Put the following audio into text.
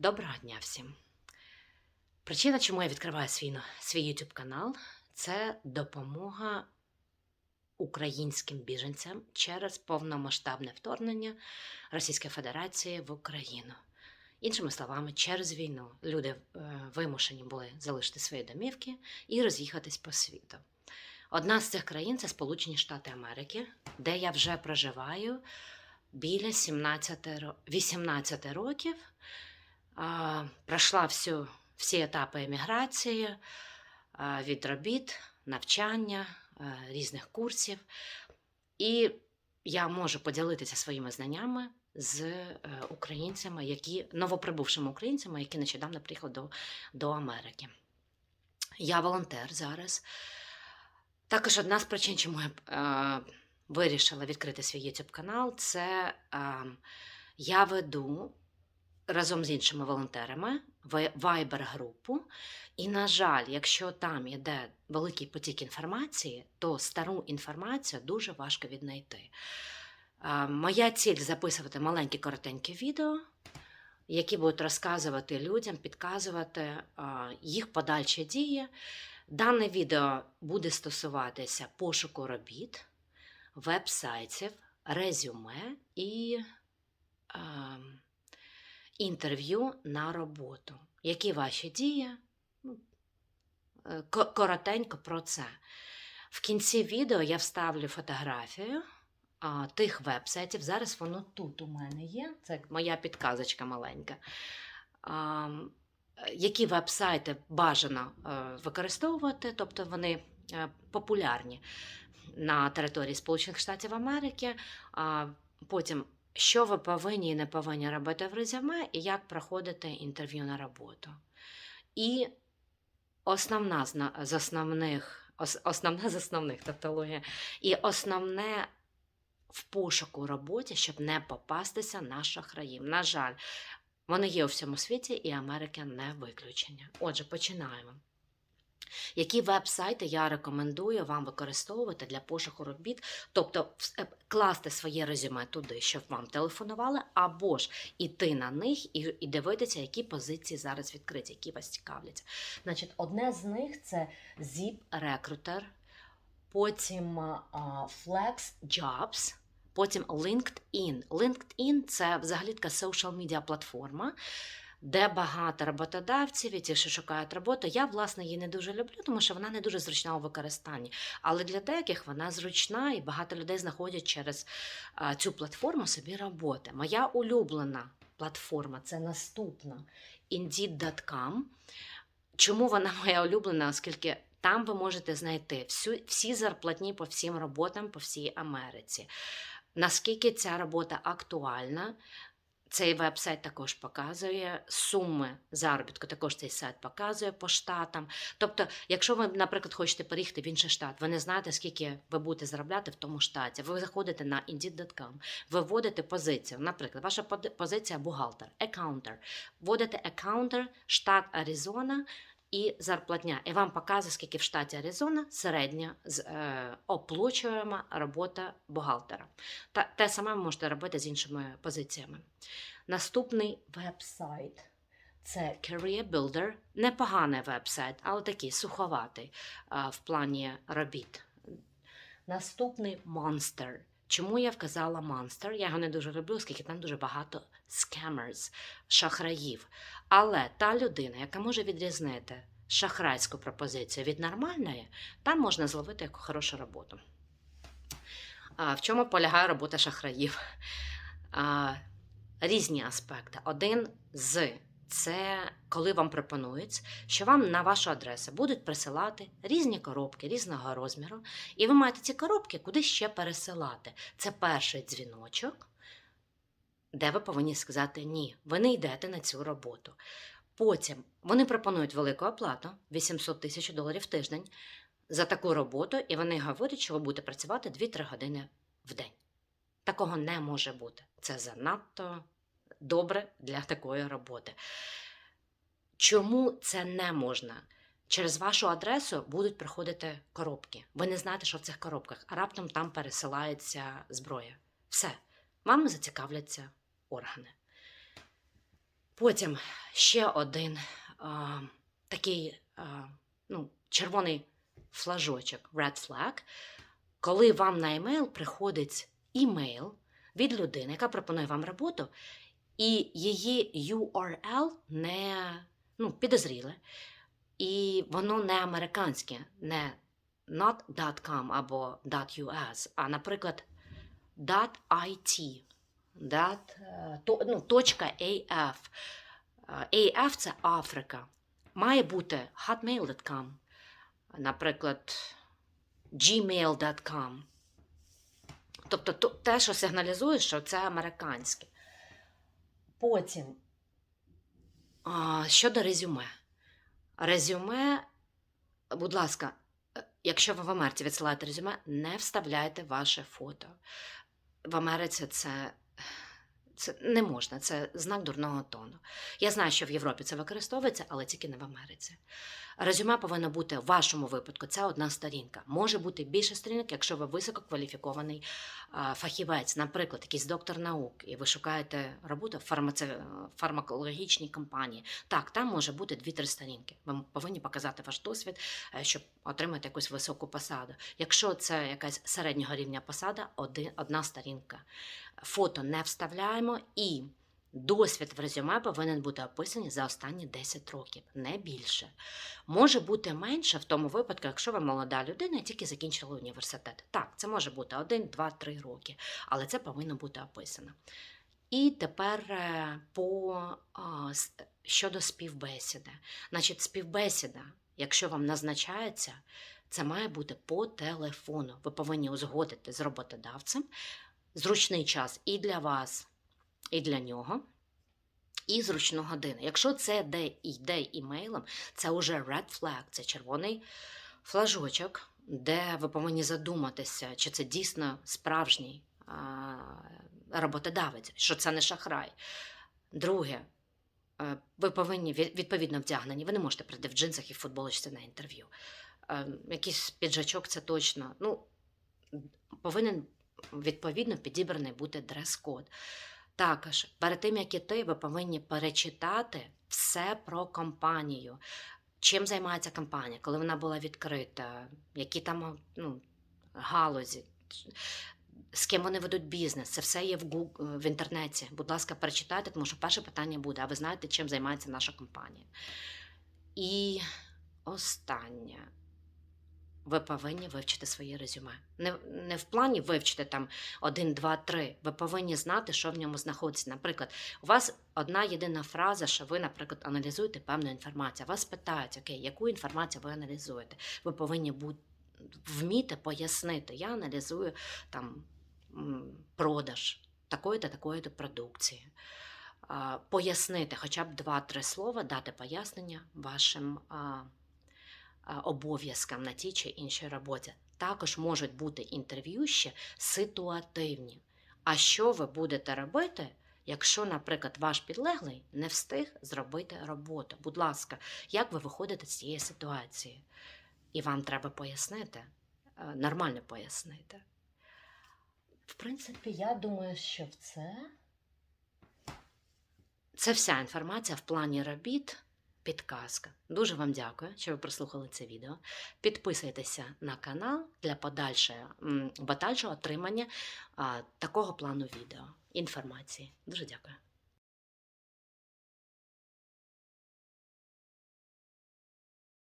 Доброго дня всім. Причина, чому я відкриваю свій, свій YouTube канал, це допомога українським біженцям через повномасштабне вторгнення Російської Федерації в Україну. Іншими словами, через війну люди е, вимушені були залишити свої домівки і роз'їхатись по світу. Одна з цих країн це Сполучені Штати Америки, де я вже проживаю біля 17, ро- 18 років. Пройшла всю, всі етапи еміграції від робіт, навчання, різних курсів. І я можу поділитися своїми знаннями з е, українцями, які новоприбувшими українцями, які нещодавно приїхали до, до Америки. Я волонтер зараз. Також одна з причин, чому я е, вирішила відкрити свій YouTube канал, це е, я веду разом з іншими волонтерами вайбер-групу. І, на жаль, якщо там йде великий потік інформації, то стару інформацію дуже важко віднайти. Моя ціль записувати маленькі коротенькі відео, які будуть розказувати людям, підказувати їх подальші дії. Дане відео буде стосуватися пошуку робіт, веб-сайтів, резюме і. Інтерв'ю на роботу. Які ваші дії? Ну, е, ко- Коротенько про це. В кінці відео я вставлю фотографію а, тих веб-сайтів. Зараз воно тут у мене є. Це моя підказочка маленька. А, які веб-сайти бажано е, використовувати, тобто вони е, популярні на території Сполучених Штатів Америки. Потім що ви повинні і не повинні робити в резюме, і як проходити інтерв'ю на роботу. І основна з основних, ос- основна з основних тавтологія, і основне в пошуку роботі, щоб не попастися на шахраїв. На жаль, вони є у всьому світі, і Америка не виключення. Отже, починаємо. Які веб-сайти я рекомендую вам використовувати для пошуку робіт, тобто е, класти своє резюме туди, щоб вам телефонували, або ж іти на них і, і дивитися, які позиції зараз відкриті, які вас цікавлять. Значить, одне з них це Zip Recruiter, потім Flex Jobs, потім LinkedIn. LinkedIn це взагалі така social media платформа. Де багато роботодавців і ті, що шукають роботу. Я, власне, її не дуже люблю, тому що вона не дуже зручна у використанні. Але для деяких вона зручна, і багато людей знаходять через цю платформу собі роботи. Моя улюблена платформа це наступна Indeed.com. Чому вона моя улюблена? Оскільки там ви можете знайти всю, всі зарплатні по всім роботам по всій Америці. Наскільки ця робота актуальна, цей веб-сайт також показує суми заробітку, також цей сайт показує по штатам. Тобто, якщо ви, наприклад, хочете переїхати в інший штат, ви не знаєте, скільки ви будете заробляти в тому штаті. Ви заходите на Indeed.com, ви вводите позицію. Наприклад, ваша позиція бухгалтер, аккаунтер. Вводите аккаунтер, штат Аризона. І зарплатня, і вам показує, скільки в штаті Аризона середня е, оплачуєма робота бухгалтера. Та те саме ви можете робити з іншими позиціями. Наступний веб-сайт це Career Builder. Непоганий веб-сайт, але такий суховатий а, в плані робіт. Наступний Monster. Чому я вказала Monster? Я його не дуже люблю, оскільки там дуже багато scammers, шахраїв. Але та людина, яка може відрізнити шахрайську пропозицію від нормальної, там можна зловити яку хорошу роботу. А, в чому полягає робота шахраїв? А, різні аспекти. Один з це коли вам пропонують, що вам на вашу адресу будуть присилати різні коробки різного розміру, і ви маєте ці коробки куди ще пересилати. Це перший дзвіночок, де ви повинні сказати ні, ви не йдете на цю роботу. Потім вони пропонують велику оплату 800 тисяч доларів в тиждень за таку роботу, і вони говорять, що ви будете працювати 2-3 години в день. Такого не може бути. Це занадто добре для такої роботи. Чому це не можна? Через вашу адресу будуть приходити коробки. Ви не знаєте, що в цих коробках, а раптом там пересилається зброя. Все, вам зацікавляться органи. Потім ще один а, такий а, ну, червоний флажочок, red flag, коли вам на емейл приходить імейл від людини, яка пропонує вам роботу, і її URL не ну, підозріле, і воно не американське, не not.com або .us, а, наприклад, .it, е, ну, .af. Е, AF – це Африка. Має бути hotmail.com, наприклад, gmail.com. Тобто то- те, що сигналізує, що це американське. Потім а, щодо резюме. Резюме, будь ласка, е, якщо ви в Америці відсилаєте резюме, не вставляйте ваше фото. В Америці це, це не можна, це знак дурного тону. Я знаю, що в Європі це використовується, але тільки не в Америці. Резюме повинно бути в вашому випадку. Це одна сторінка. Може бути більше сторінок, якщо ви висококваліфікований фахівець, наприклад, якийсь доктор наук, і ви шукаєте роботу в фармаце... фармакологічній компанії. Так, там може бути дві-три сторінки. Ви повинні показати ваш досвід, е, щоб отримати якусь високу посаду. Якщо це якась середнього рівня посада, один, одна сторінка. Фото не вставляємо і. Досвід в резюме повинен бути описаний за останні 10 років, не більше. Може бути менше в тому випадку, якщо ви молода людина і тільки закінчила університет. Так, це може бути 1, 2, 3 роки, але це повинно бути описано. І тепер е, по щодо співбесіди. Значить, співбесіда, якщо вам назначається, це має бути по телефону. Ви повинні узгодити з роботодавцем зручний час і для вас, і для нього. І зручну годину. Якщо це де йде імейлом, це вже red flag, це червоний флажочок, де ви повинні задуматися, чи це дійсно справжній роботодавець, що це не шахрай. Друге, е, ви повинні відповідно вдягнені. Ви не можете прийти в джинсах і в футболочці на інтерв'ю. Е, Якийсь піджачок це точно. Ну, повинен відповідно підібраний бути дрес-код. Також перед тим, як іти, ви повинні перечитати все про компанію. Чим займається компанія, коли вона була відкрита, які там ну, галузі, з ким вони ведуть бізнес. Це все є в, Гуг- в інтернеті. Будь ласка, перечитайте, тому що перше питання буде: а ви знаєте, чим займається наша компанія? І останнє. Ви повинні вивчити своє резюме. Не, не в плані вивчити там один, два, три. Ви повинні знати, що в ньому знаходиться. Наприклад, у вас одна єдина фраза, що ви, наприклад, аналізуєте певну інформацію. Вас питають, окей, яку інформацію ви аналізуєте? Ви повинні бути вміти пояснити. Я аналізую там продаж такої-то такої-то продукції. Пояснити хоча б два-три слова, дати пояснення вашим обов'язкам на тій чи іншій роботі. Також можуть бути інтерв'ю ще ситуативні. А що ви будете робити, якщо, наприклад, ваш підлеглий не встиг зробити роботу? Будь ласка, як ви виходите з цієї ситуації? І вам треба пояснити, е, нормально пояснити. В принципі, я думаю, що це. Це вся інформація в плані робіт. Підказка. Дуже вам дякую, що ви прослухали це відео. Підписуйтеся на канал для подальшого, подальшого отримання такого плану відео інформації. Дуже дякую.